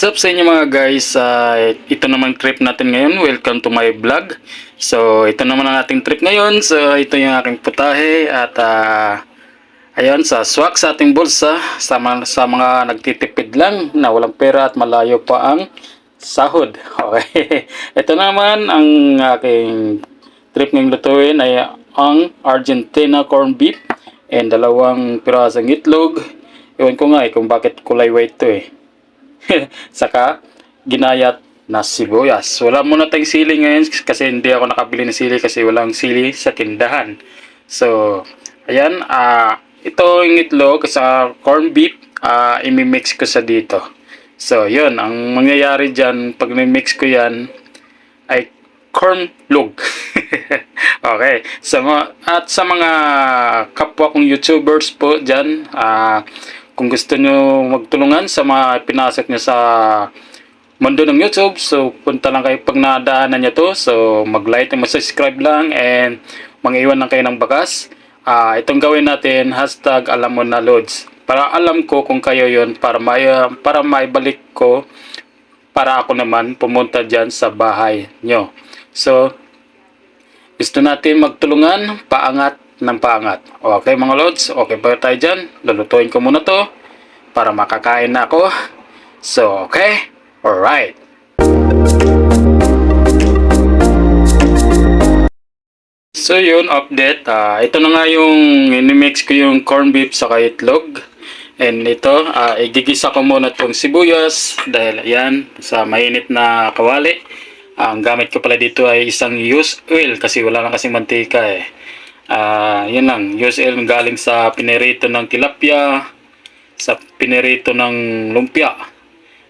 What's up sa inyo mga guys? Ah, ito naman trip natin ngayon. Welcome to my vlog. So, ito naman ang ating trip ngayon. So, ito yung aking putahe at ah, ayun, sa swak sa ating bulsa sa, sa mga nagtitipid lang na walang pera at malayo pa ang sahod. Okay. ito naman ang aking trip ngayong lutuin ay ang Argentina corn beef and dalawang pirasong itlog. Ewan ko nga eh kung bakit kulay white to eh. Saka, ginayat na sibuyas. Wala muna tayong sili ngayon kasi hindi ako nakabili ng sili kasi walang sili sa tindahan. So, ayan, ah ito yung itlog sa corn beef, ah imimix ko sa dito. So, yun, ang mangyayari dyan, pag mix ko yan, ay corn log. okay. Sa mga, at sa mga kapwa kong YouTubers po dyan, ah kung gusto nyo magtulungan sa mga pinasok nyo sa mundo ng YouTube, so punta lang kayo pag nadaanan nyo to. So mag-like and mag-subscribe lang and mangiwan lang kayo ng bakas. Ah, itong gawin natin, hashtag alam mo na loads. Para alam ko kung kayo yon para may, para maibalik ko para ako naman pumunta dyan sa bahay nyo. So, gusto natin magtulungan, paangat ng paangat. Okay mga lods, okay ba tayo dyan? Lulutuin ko muna to para makakain na ako. So, okay? Alright. So yun, update. Ah, ito na nga yung inimix ko yung corn beef sa itlog. And ito, ah, igigisa ko muna itong sibuyas dahil yan, sa mainit na kawali. Ah, ang gamit ko pala dito ay isang used oil kasi wala lang kasing mantika eh. Ah, yun lang, oil galing sa pinerito ng tilapia, sa pinerito ng lumpia.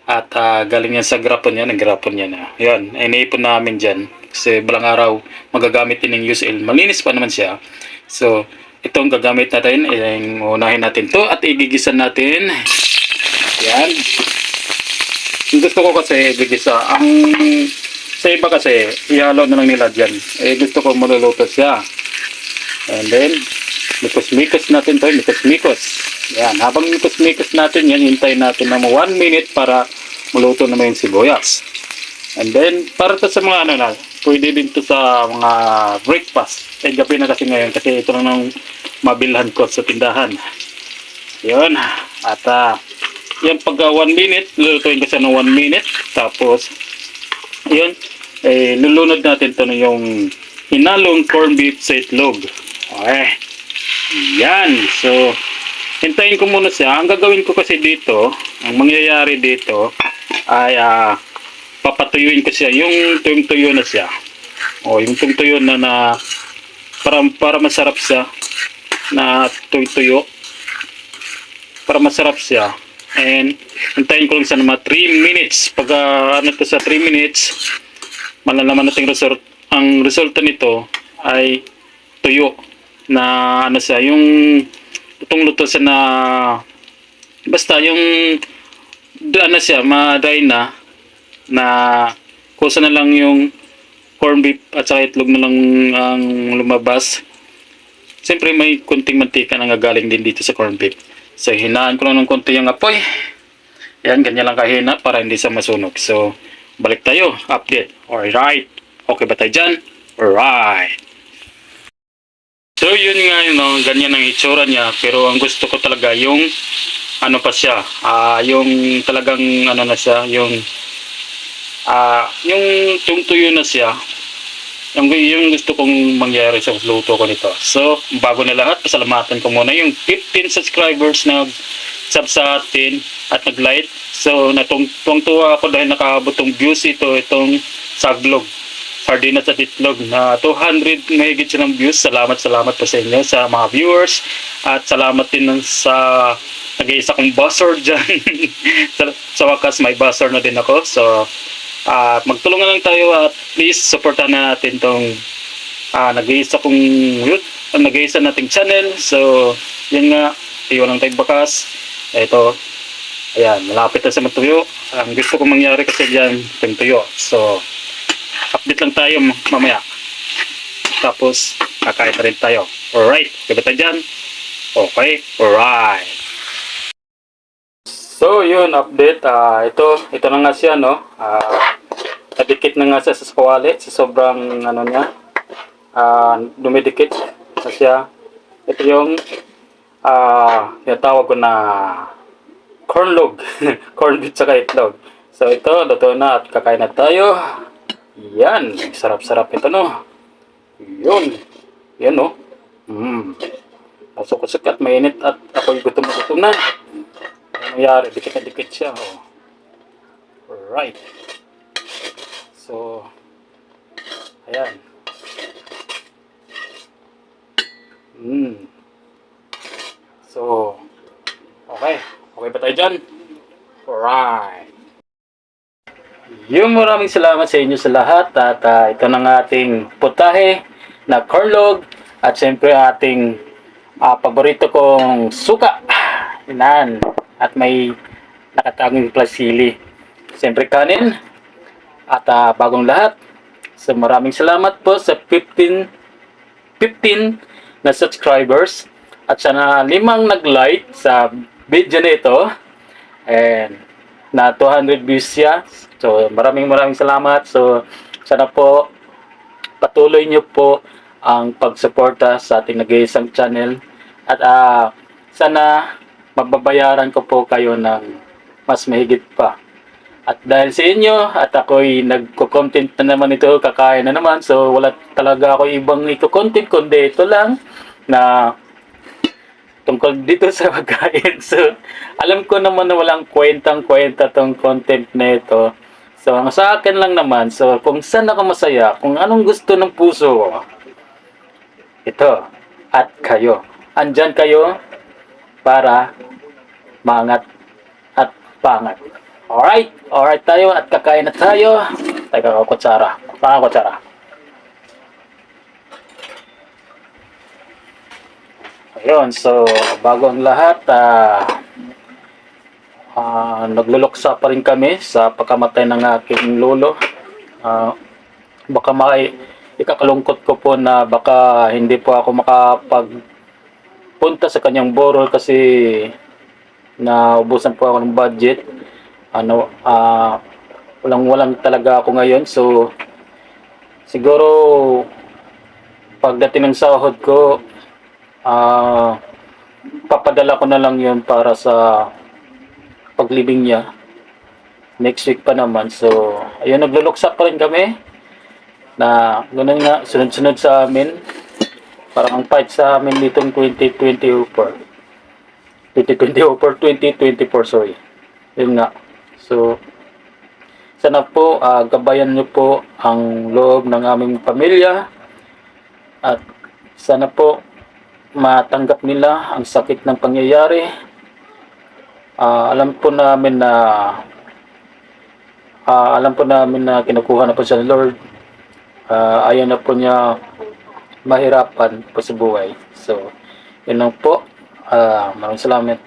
At ah, galing yan sa grapon yan, nagrapon yan. Ah. Yun, iniipon namin dyan. Kasi balang araw, magagamit din ng oil. Malinis pa naman siya. So, itong gagamit natin, yung unahin natin to at igigisan natin. Yan. Gusto ko kasi igigisa. Ang sa iba kasi, ihalo na lang nila dyan. Eh, gusto ko maluluto siya. And then, mikos-mikos natin to, mikos-mikos. Yan, habang mikos-mikos natin yan, hintayin natin ng 1 minute para maluto naman yung sibuyas. And then, para to sa mga ano na, pwede din to sa mga breakfast. Eh, gabi na kasi ngayon kasi ito na nang mabilhan ko sa tindahan. Yun. At, ah, yan pag 1 minute, lulutuin ko siya ng 1 minute. Tapos, yun, eh, lulunod natin to na yung hinalong corn beef sa itlog. Okay. Yan. So, hintayin ko muna siya. Ang gagawin ko kasi dito, ang mangyayari dito, ay ah, papatuyuin ko siya. Yung tuyong-tuyo na siya. O, yung tuyong-tuyo na na para, para masarap siya na tuyong-tuyo. Para masarap siya. And, hintayin ko lang siya ng mga 3 minutes. Pag ah, ano to sa 3 minutes, malalaman natin result. Ang resulta nito ay tuyo na ano siya, yung lutong luto siya na basta yung ano siya, ma-dry na na kusa na lang yung corn beef at saka itlog na lang ang lumabas. Siyempre may kunting mantika na gagaling din dito sa corn beef. So hinaan ko lang ng konti yung apoy. Yan, ganyan lang kahina para hindi siya masunog. So, balik tayo. Update. Alright. Okay ba tayo dyan? Alright. So, yun nga yun, no? ganyan ang itsura niya. Pero ang gusto ko talaga yung ano pa siya. ah yung talagang ano na siya. Yung ah yung tungtuyo na siya. Yung, yung gusto kong mangyari sa luto ko nito. So, bago na lahat, pasalamatan ko muna yung 15 subscribers na sub sa atin at nag-like. So, natong tuwang-tuwa ako dahil nakaabot tong views ito, itong saglog. Sardinas at itlog na 200 mahigit siya ng views. Salamat, salamat po sa inyo, sa mga viewers. At salamat din sa nag-iisa kong buzzer dyan. sa, sa wakas, may buzzer na din ako. So, at magtulungan lang tayo at please supportan na natin tong ah nag-iisa kong youth, nag-iisa nating channel. So, yun nga, iwan lang tayong bakas. Ito, ayan, malapit na sa matuyo. Ang gusto kong mangyari kasi dyan, yung tuyo. So, update lang tayo mamaya. Tapos, kakain na rin tayo. Alright, diba tayo dyan? Okay, alright. So, yun, update. Ah, ito, ito na nga siya, no? Ah, nadikit na nga siya sa wallet sa sobrang, ano niya, ah, dumidikit na siya. Ito yung, ah, tinatawag ko na corn log. corn beef saka itlog. So, ito, luto na at kakain na tayo. Yan, sarap-sarap ito, no? Yun. Yan, no? Mm. Pasok-pasok at mainit at ako'y gutom na. Ano nangyari? Dikit na dikit siya. Oh. Right. So, ayan. Hmm. So, okay. Okay ba tayo dyan? Alright. Yung maraming salamat sa inyo sa lahat at ah, ito ng ating putahe na cornlog at siyempre ating ah, paborito kong suka. Inan. At may nakatagong plasili. Siyempre kanin. At ah, bagong lahat. So maraming salamat po sa 15 15 na subscribers at sana limang nag-like sa video na ito and na 200 views siya. So maraming maraming salamat. So sana po patuloy niyo po ang pagsuporta sa ating nag-iisang channel at ah, sana magbabayaran ko po kayo ng mas mahigit pa. At dahil sa inyo at ako'y nagko-content na naman ito, kakain na naman. So wala talaga ako ibang iko-content kundi ito lang na tungkol dito sa pagkain. So alam ko naman na walang kwentang-kwenta tong content na ito. So ang sa akin lang naman, so kung saan ako masaya, kung anong gusto ng puso ko, ito at kayo. Andyan kayo para maangat at pangat. Alright, alright tayo at kakain na tayo. Teka kutsara. Ang kutsara? Ayun, so bago ang lahat, ah ah, nagluluksa pa rin kami sa pagkamatay ng aking lolo. Ah, baka may ikakalungkot ko po na baka hindi po ako makapagpunta sa kanyang borol kasi naubusan po ako ng budget. Ano, ah, walang-walang talaga ako ngayon. So, siguro, pagdating ng sahod ko, ah, papadala ko na lang yun para sa paglibing niya. Next week pa naman. So, ayun, nagluluksa pa rin kami na ganun nga, sunod-sunod sa amin. Parang ang fight sa amin ditong 2020 for 2020 for 2024 sorry. Yun nga. So sana po ah, gabayan niyo po ang loob ng aming pamilya at sana po matanggap nila ang sakit ng pangyayari. Ah, alam po namin na ah, alam po namin na kinukuha na po siya ng Lord. Ah, ayaw na po niya mahirapan po sa buhay. So, yun lang po. Ah, maraming salamat.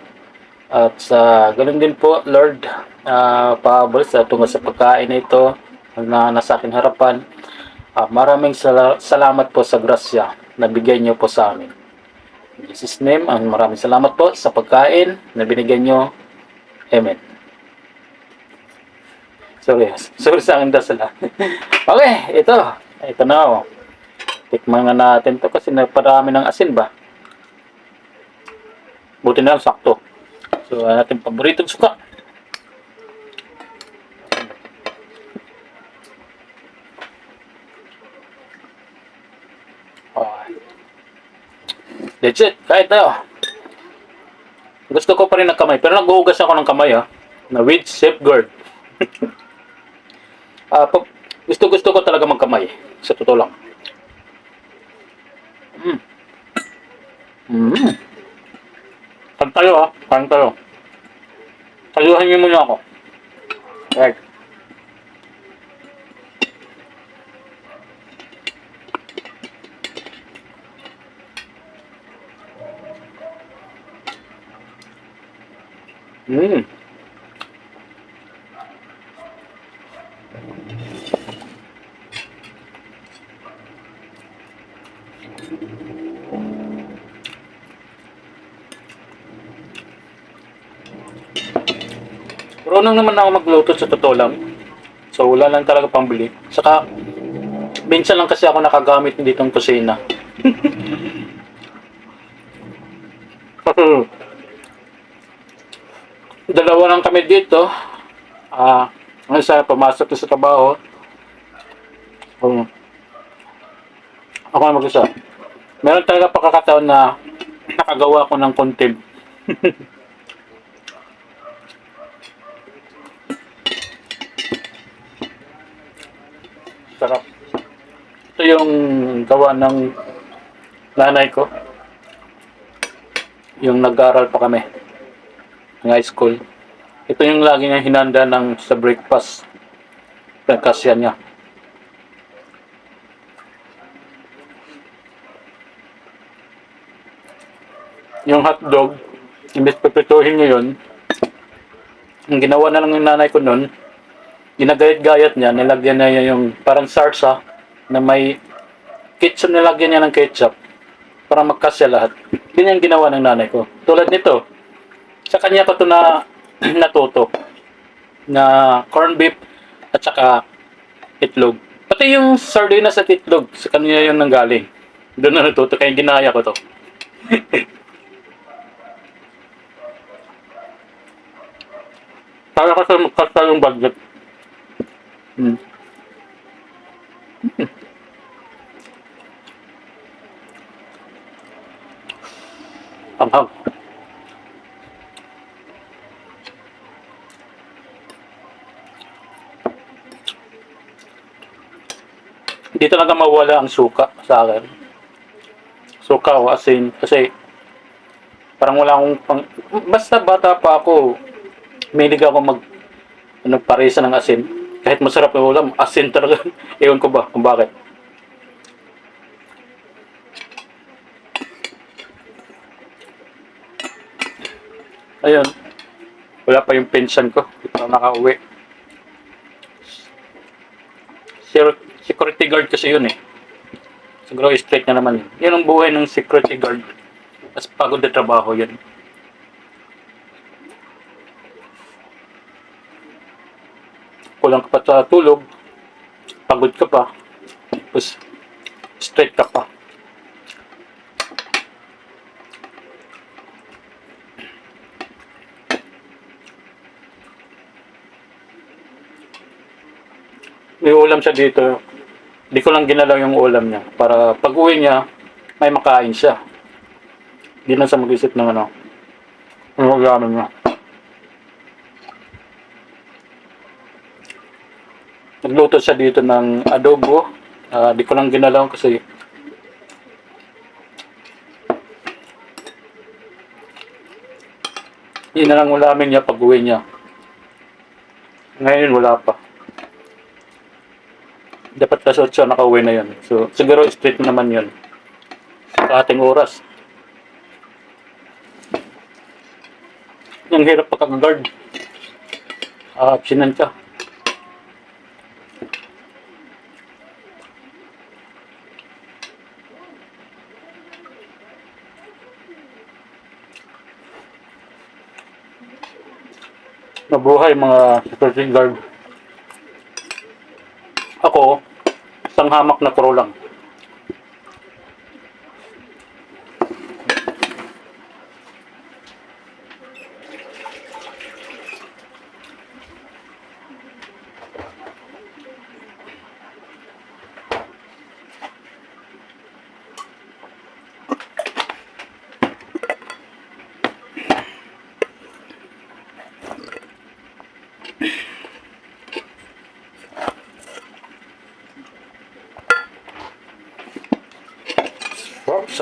At sa ganun din po, Lord, uh, pahabol sa tungkol sa pagkain na ito na nasa aking harapan. Ah, maraming sala- salamat po sa grasya na bigay niyo po sa amin. Jesus' name, ang maraming salamat po sa pagkain na binigyan niyo. Amen. Sorry, sorry sa aking dasal. ah. okay, ito. Ito na oh. Tikman nga natin to kasi naparami ng asin ba? Buti na lang sakto. So, ating paboritong suka. Okay. That's it. Kahit tayo. Gusto ko pa rin ng kamay. Pero naghuhugas ako ng kamay ha. Na with safeguard. Ah, pag gusto gusto ko talaga magkamay. Sa totoo lang. Mm. Mm. Kan tayo ha. Kan tayo. Tayuhan niyo muna ako. Right. Mm. Marunong naman ako magluto sa totoo lang. So, wala lang talaga pambili. Saka, minsan lang kasi ako nakagamit ditong kusina. Dalawa lang kami dito. Ah, ang isa pumasok sa trabaho. Um, ako na mag-isa. Meron talaga pagkakataon na nakagawa ko ng content. Sarap. Ito yung gawa ng nanay ko. Yung nag-aaral pa kami. Ng high school. Ito yung lagi niya hinanda ng sa breakfast. Pagkasya niya. Yung hotdog, imbes pipituhin niya yun, ang ginawa na lang ng nanay ko nun, ginagayat-gayat niya, nilagyan niya yung parang sarsa na may ketchup, nilagyan niya ng ketchup para magkasya lahat. Yun yung ginawa ng nanay ko. Tulad nito, sa kanya ko to na natuto na corn beef at saka itlog. Pati yung sardinas at itlog, sa kanya yun nanggaling. Doon na natuto, kaya ginaya ko to. Para kasi magkasya yung budget. Hmm. Anghang. Hindi talaga mawala ang suka sa akin. Suka o asin. Kasi parang wala akong pang... Basta bata pa ako, Mahilig ako mag ano, paresa ng asin. Kahit masarap yung ulam, asin talaga. Ewan ko ba kung bakit. Ayun. Wala pa yung pension ko. Hindi pa nakauwi. Security guard kasi yun eh. Siguro straight na naman yun. Yan ang buhay ng security guard. Mas pagod na trabaho yun. kulang ka pa sa tulog, pagod ka pa, tapos straight ka pa. May ulam siya dito. Hindi ko lang ginalaw yung ulam niya. Para pag uwi niya, may makain siya. Hindi lang sa mag-isip ng ano. Ano gamit niya. Nagluto siya dito ng adobo. Ah, di ko lang ginalaw kasi yun na lang ulamin niya pag uwi niya. Ngayon wala pa. Dapat kasi 8 nakauwi na yun. So siguro straight naman yun. Sa ating oras. Ang hirap pagkag-guard. Ah, absinan ka. Mabuhay mga security guard. Ako, isang hamak na pro lang.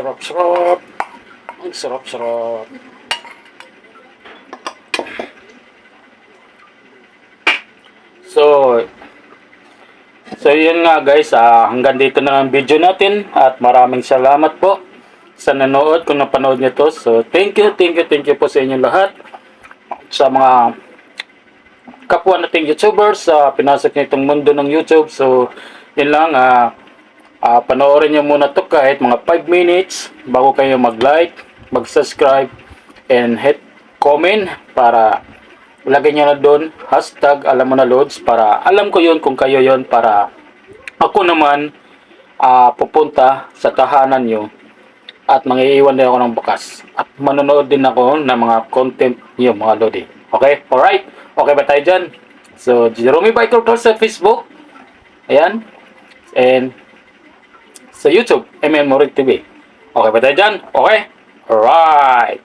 Sarap, sarap, sarap. Ang sarap, sarap. So, so yun nga guys, ah, hanggang dito na ang video natin at maraming salamat po sa nanood kung napanood niyo to. So, thank you, thank you, thank you po sa inyo lahat. Sa mga kapwa nating YouTubers sa pinasok niyo itong mundo ng YouTube. So, yun lang, ah, Ah, panoorin nyo muna to kahit mga 5 minutes bago kayo mag-like, mag-subscribe, and hit comment para lagay nyo na doon, hashtag alam mo na loads, para alam ko yon kung kayo yon para ako naman ah, pupunta sa tahanan nyo at mangiiwan din ako ng bakas. At manonood din ako ng mga content niyo mga lodi. Okay? Alright? Okay ba tayo dyan? So, Jerome Biker Tour sa Facebook. Ayan. And sa YouTube, ML Morig TV. Okay ba tayo dyan? Okay? Alright.